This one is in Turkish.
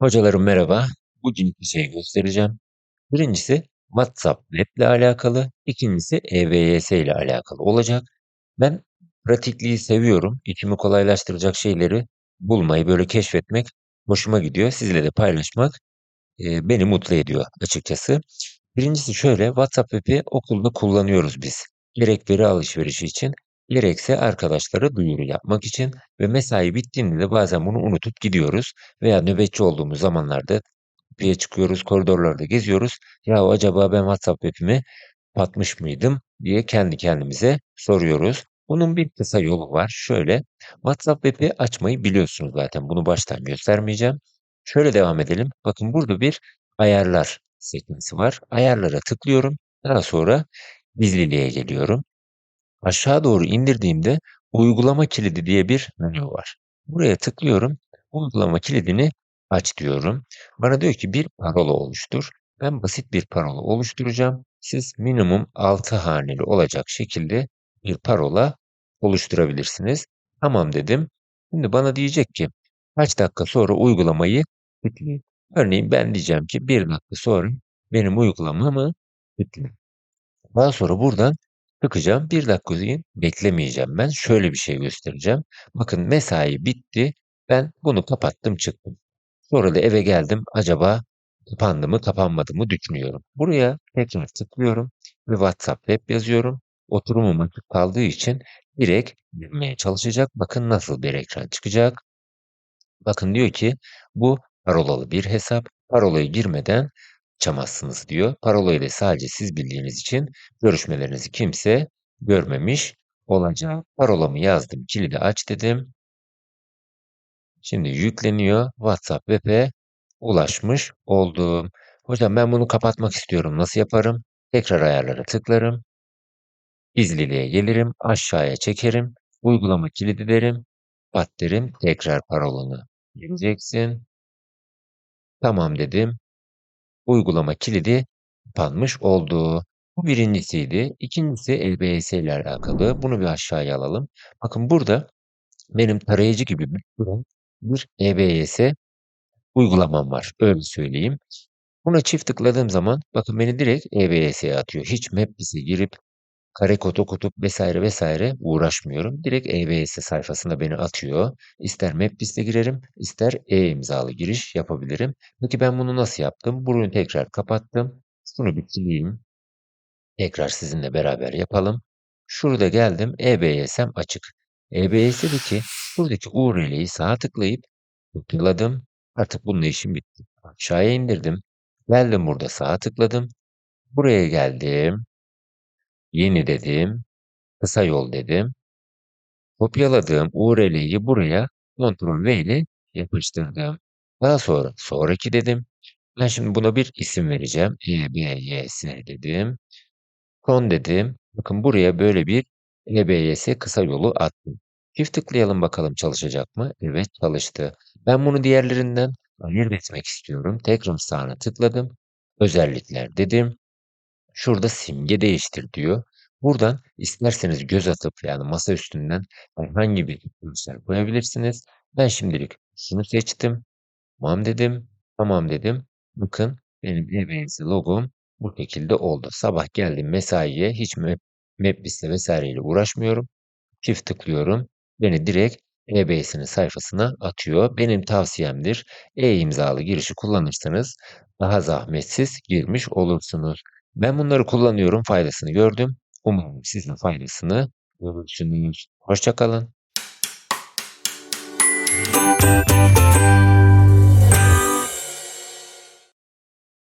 Hocalarım merhaba. Bugün iki şey göstereceğim. Birincisi WhatsApp Web ile alakalı, ikincisi EVYS ile alakalı olacak. Ben pratikliği seviyorum. İşimi kolaylaştıracak şeyleri bulmayı, böyle keşfetmek hoşuma gidiyor. Sizle de paylaşmak e, beni mutlu ediyor açıkçası. Birincisi şöyle, WhatsApp Web'i okulda kullanıyoruz biz. Gerek veri alışverişi için, gerekse arkadaşlara duyuru yapmak için ve mesai bittiğinde de bazen bunu unutup gidiyoruz veya nöbetçi olduğumuz zamanlarda kapıya çıkıyoruz, koridorlarda geziyoruz. Ya acaba ben WhatsApp web'imi kapatmış mıydım diye kendi kendimize soruyoruz. Bunun bir kısa yolu var. Şöyle, WhatsApp web'i açmayı biliyorsunuz zaten. Bunu baştan göstermeyeceğim. Şöyle devam edelim. Bakın burada bir ayarlar sekmesi var. Ayarlara tıklıyorum. Daha sonra gizliliğe geliyorum. Aşağı doğru indirdiğimde uygulama kilidi diye bir menü var. Buraya tıklıyorum. Uygulama kilidini aç diyorum. Bana diyor ki bir parola oluştur. Ben basit bir parola oluşturacağım. Siz minimum 6 haneli olacak şekilde bir parola oluşturabilirsiniz. Tamam dedim. Şimdi bana diyecek ki kaç dakika sonra uygulamayı tıklayın. Örneğin ben diyeceğim ki bir dakika sonra benim uygulamamı tıklayın. Daha sonra buradan Çıkacağım. 1 dakika deyin, beklemeyeceğim ben. Şöyle bir şey göstereceğim. Bakın mesai bitti. Ben bunu kapattım çıktım. Sonra da eve geldim. Acaba kapandı mı kapanmadı mı düşünüyorum. Buraya tekrar tıklıyorum ve WhatsApp web yazıyorum. Oturumum açık kaldığı için direkt girmeye çalışacak. Bakın nasıl bir ekran çıkacak. Bakın diyor ki bu parolalı bir hesap. Parolayı girmeden açamazsınız diyor. Parolayı da sadece siz bildiğiniz için görüşmelerinizi kimse görmemiş olacak. Parolamı yazdım, kilidi aç dedim. Şimdi yükleniyor. WhatsApp web'e ulaşmış oldum. Hocam ben bunu kapatmak istiyorum. Nasıl yaparım? Tekrar ayarlara tıklarım. Gizliliğe gelirim. Aşağıya çekerim. Uygulama kilidi derim. Kapat derim. Tekrar parolanı gireceksin. Tamam dedim. Uygulama kilidi kapanmış oldu. Bu birincisiydi. İkincisi LBS ile alakalı. Bunu bir aşağıya alalım. Bakın burada benim tarayıcı gibi bir bir EBS uygulamam var. Öyle söyleyeyim. Buna çift tıkladığım zaman bakın beni direkt EBS'ye atıyor. Hiç Mapbiz'e girip kare kod okutup vesaire vesaire uğraşmıyorum. Direkt EBS sayfasına beni atıyor. İster Mapbiz'e girerim, ister e-imzalı giriş yapabilirim. Peki ben bunu nasıl yaptım? Bunu tekrar kapattım. Şunu bir sileyim. Tekrar sizinle beraber yapalım. Şurada geldim. EBS'm açık. EBS'deki buradaki URL'yi sağa tıklayıp tıkladım. Artık bununla işim bitti. Aşağıya indirdim. Geldim burada sağa tıkladım. Buraya geldim. Yeni dedim. Kısa yol dedim. Kopyaladığım URL'yi buraya Ctrl V ile yapıştırdım. Daha sonra sonraki dedim. Ben şimdi buna bir isim vereceğim. EBYS dedim. Son dedim. Bakın buraya böyle bir EBYS kısa yolu attım. Çift tıklayalım bakalım çalışacak mı? Evet çalıştı. Ben bunu diğerlerinden ayırt etmek istiyorum. Tekrar sağına tıkladım. Özellikler dedim. Şurada simge değiştir diyor. Buradan isterseniz göz atıp yani masa üstünden herhangi bir görsel koyabilirsiniz. Ben şimdilik şunu seçtim. Tamam dedim. Tamam dedim. Bakın benim EBS logom bu şekilde oldu. Sabah geldim mesaiye hiç map, map vesaireyle uğraşmıyorum. Çift tıklıyorum. Beni direkt EBS'nin sayfasına atıyor. Benim tavsiyemdir. E-imzalı girişi kullanırsanız daha zahmetsiz girmiş olursunuz. Ben bunları kullanıyorum, faydasını gördüm. Umarım siz de faydasını görürsünüz. Hoşça kalın.